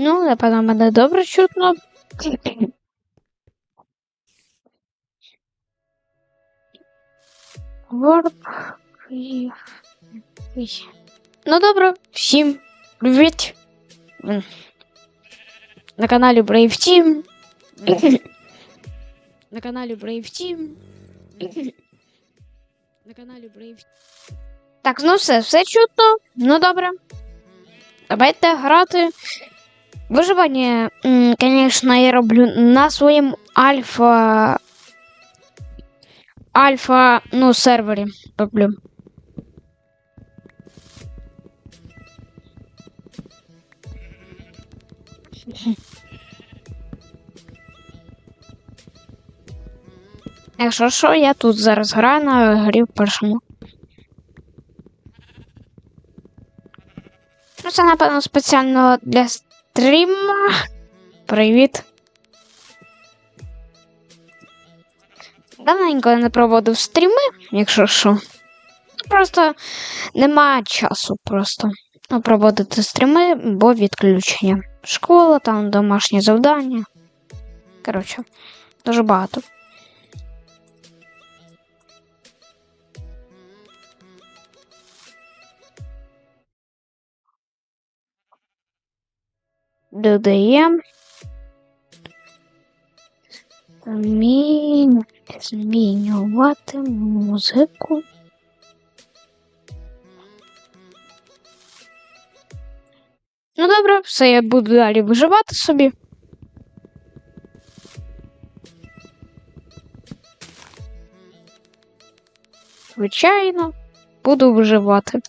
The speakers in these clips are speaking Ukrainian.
Ну, напевно, мене добре чутно. Ворп. Ну добре, всім привіт. На каналі Brave Team. На каналі Brave Team. На каналі Brave Так, ну все, все чутно. Ну добре. Давайте грати. Виживання, звісно, я роблю на своєму альфа. Альфа, ну, сервері роблю. Якщо що, я тут зараз граю на грі в першому. Ну, це, напевно, спеціально для стріма. Привіт. Давненько я не проводив стріми, якщо що. Просто немає часу просто ну, проводити стріми, бо відключення. Школа, там домашні завдання. Коротше, дуже багато. Додаємо. Змінювати музику. Ну добре, все, я буду далі виживати собі. Звичайно, буду виживати.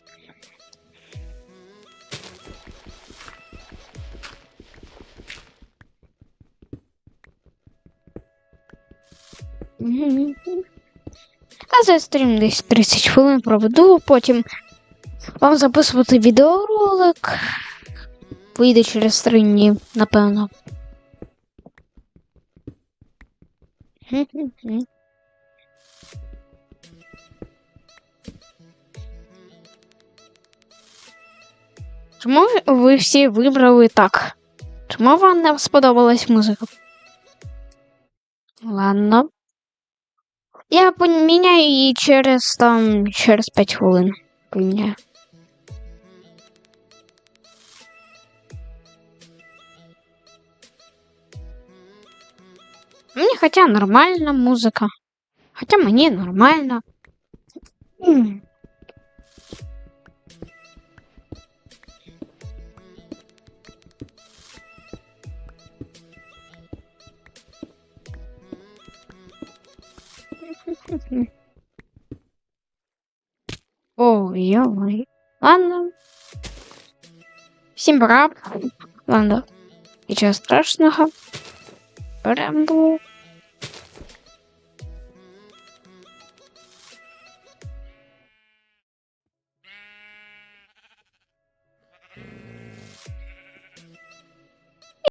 А за стрім десь 30 хвилин проведу, потім вам записувати відеоролик. Вийде через 3 дні, напевно. Чому ви всі вибрали так? Чому вам не сподобалась музика? Ладно. Я поміняю її через там через 5 хвилин. Поміняю. Мені хоча нормальна музика. Хоча мені нормально. М. О, ё Ладно. Всім пока. Ладно. Нічого страшного. Прям блок.